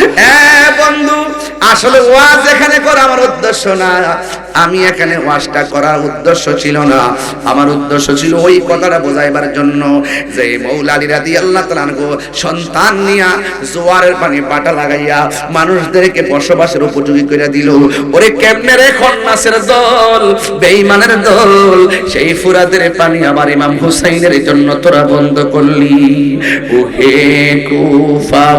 Yeah. আসলে ওয়াজ এখানে করা আমার উদ্দেশ্য না। আমি এখানে ওয়াজটা করার উদ্দেশ্য ছিল না। আমার উদ্দেশ্য ছিল ওই কথাটা বোঝাইবার জন্য যে, মৌলালি রাদি আল্লাহ তালানগো সন্তান নিয়া জোয়ারের পানি পাটা লাগাইয়া মানুষদেরকে বসবাসের উপযোগী করে দিল। ওরে কেমনে রে খন্নাসের দল, বেঈমানের দল, সেই ফুরাদের পানি আমার ইমাম হুসাইনের জন্য তোরা বন্ধ করলি। ও হে কুফাবাসী।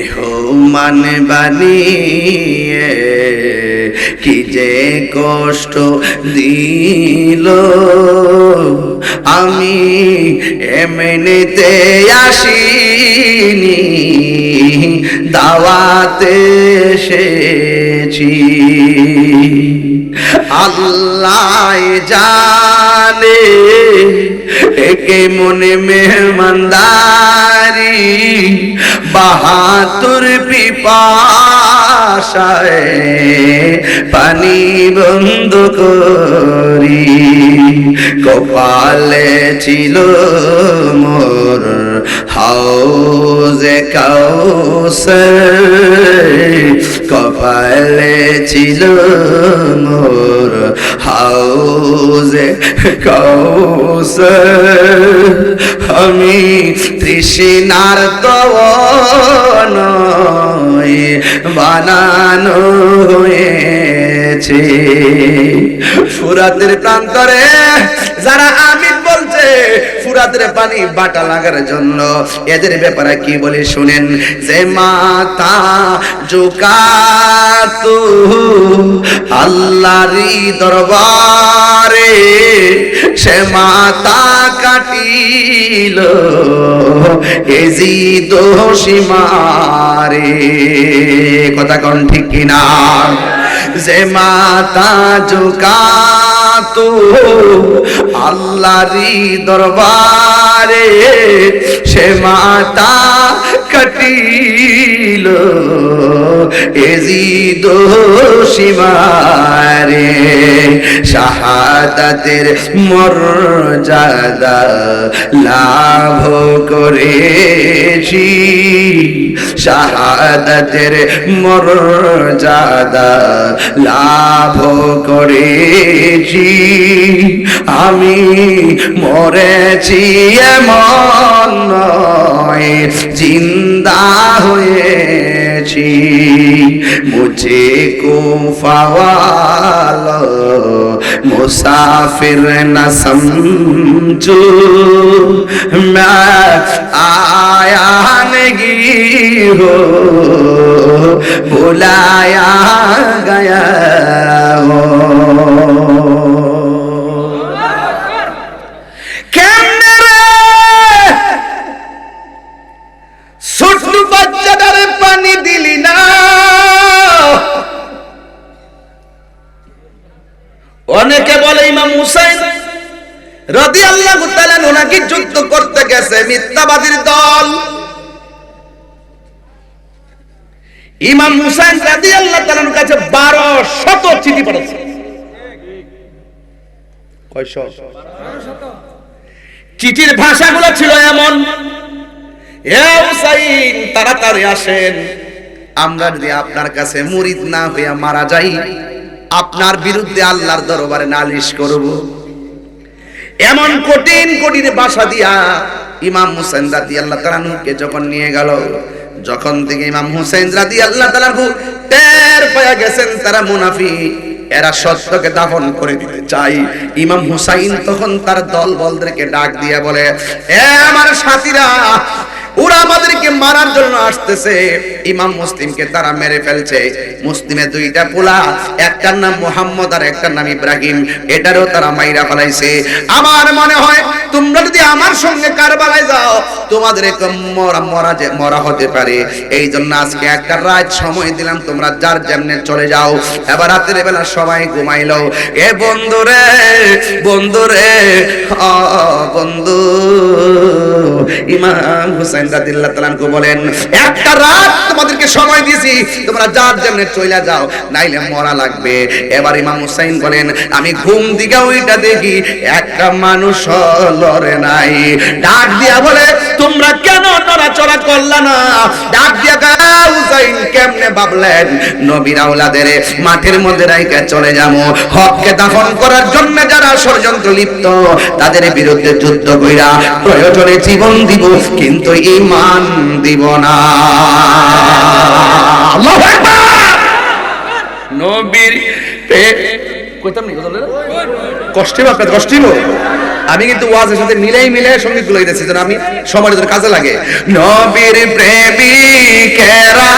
মেহমান বানিয়ে কি যে কষ্ট দিল। আমি এমনিতে আসিনি, দাওয়াতে এসেছি। আল্লাহ জানে একে মনে মেহমানদারি বাহাতুর পানি বন্ধ করি। কপালে ছিল মোর হাউজে কাউসার। কপালে ছিল মোর হাউজে কাউসার। আমি তৃষ্ণার নয় বানানো হয়েছে। প্রান্তরে যারা বলছে পানি বাটা লাগার জন্য এদের ব্যাপারে কি বলে শুনেন? যে মাতা জোকাতু আল্লাহরি দরবারে, সে মাতা কাটিল। এজি দোষী মারে কথা কন ঠিক কিনা? যে মাতা জোকাতু আল্লাহরি দরবারে, সে মাতা কাটিল এজি দোষিমারে শাহাদাতের মর্যাদা লাভ করেছি। শাহাদাতের মর্যাদা লাভ করেছি। আমি মরেছি এমন নয় জিন্দা হয়েছি মুঝে কুফাওয়াল মুসাফির না সমঝো मैं आया नहीं हो बुलाया गया দিলি না। অনেকে বলে, ইমাম হুসাইন রদি আল্লাহ ওনাকে যুদ্ধ করতে গেছে, মিথ্যাবাদীর দল। ইমাম হুসাইন রাদি আল্লাহ তালার কাছে বারো শত চিঠি পড়েছে। চিঠির ভাষাগুলো ছিল এমন, এ হুসাইন, তাড়াতাড়ি আসেন। আমরা যদি আপনার কাছে মুরিদ না হইয়া মারা যাই, আপনার বিরুদ্ধে আল্লাহর দরবারে নালিশ করব। এমন কঠিন কঠিন ভাষা দিয়া ইমাম হুসেন রাদি আল্লাহ তালানুকে যখন নিয়ে গেল, যখন থেকে ইমাম হুসেন রাদি আল্লাহ তালানহু টের পেয়ে গেছেন, তারা মুনাফি এরা সত্যকে দাফন করে দিতে চাই ইমাম হুসাইন তখন তার দল বলদেরকে ডাক দিয়ে বলে, এ আমার সাথীরা ওরা আমাদেরকে মারার জন্য আসতেছে। ইমাম মুসলিমকে তারা মেরে ফেলছে। মুসলিমের দুইটা পোলা, একটার নাম মোহাম্মদ আর একটার নাম ইব্রাহিম। এটারও তারা মাইরা ফেলাইছে। আমার মনে হয় তোমরা যদি আমার সঙ্গে কারবালায় যাও, তোমাদের মরা মরা যে মরা হতে পারে। এই জন্য আজকে একটা রাত সময় দিলাম, তোমরা যার যেমনে চলে যাও। এবার রাতের বেলা সবাই ঘুমাইলো। এ বন্ধুরে বন্ধুরে বন্ধু। ইমাম হুসাইন রাদিল্লাহ তাআলাকে বলেন, একটা রাত তোমাদেরকে সময় দিয়েছি, তোমরা যার যেমনে চলে যাও, নাইলে মরা লাগবে। এবার ইমাম হুসাইন বলেন, আমি ঘুম দিকে ওইটা দেখি, একটা মানুষ লড়ে নাই। ডাক দিয়া বলে, তোমরা কেন নড়াচড়া করলা না? ডাক দিয়া হুসাইন কেমনে ভাবলেন? নবীর আওলাদের মাঠের মধ্যে রাইকা চলে যাব। হককে দাফন করার জন্য যারা ষড়যন্ত্র লিপ্ত, তাদের বিরুদ্ধে যুদ্ধ কইরা প্রয়োজনে জীবন দিব, কিন্তু ইমান দিব না। নবীর কইতাম নি? কষ্টে আপনার কষ্টে আমি কিন্তু ওয়াজের সাথে মিলাই মিলাই সংগীতগুলো দিতেছি যেন আমি সবার জন্য কাজে লাগে। নবীর প্রেমিকেরা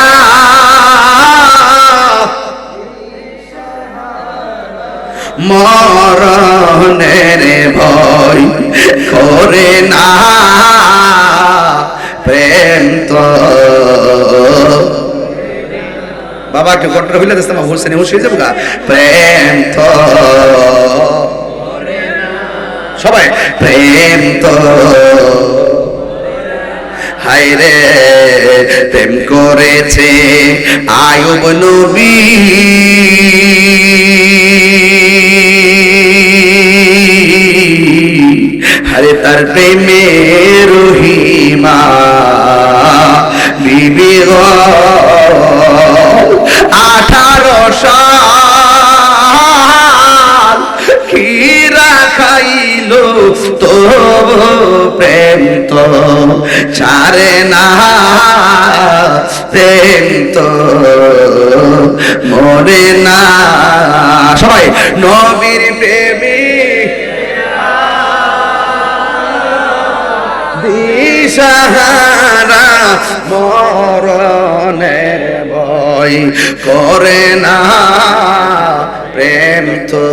মরণের ভয় করে না। প্রেম তো বাবা, একটু কট্টর হইলে দিস্তাম হোসেন হয়ে যাব গা। প্রেম তো সবাই প্রেম তো। হায়রে প্রেম করেছে আয়ুব নবী। হরে তার প্রেমে রহিমা। ছাড়ে না প্রেম তো মরে না। সবাই, নবীর প্রেমী। দিশাহারা মরণের ভয় করে না। প্রেম তো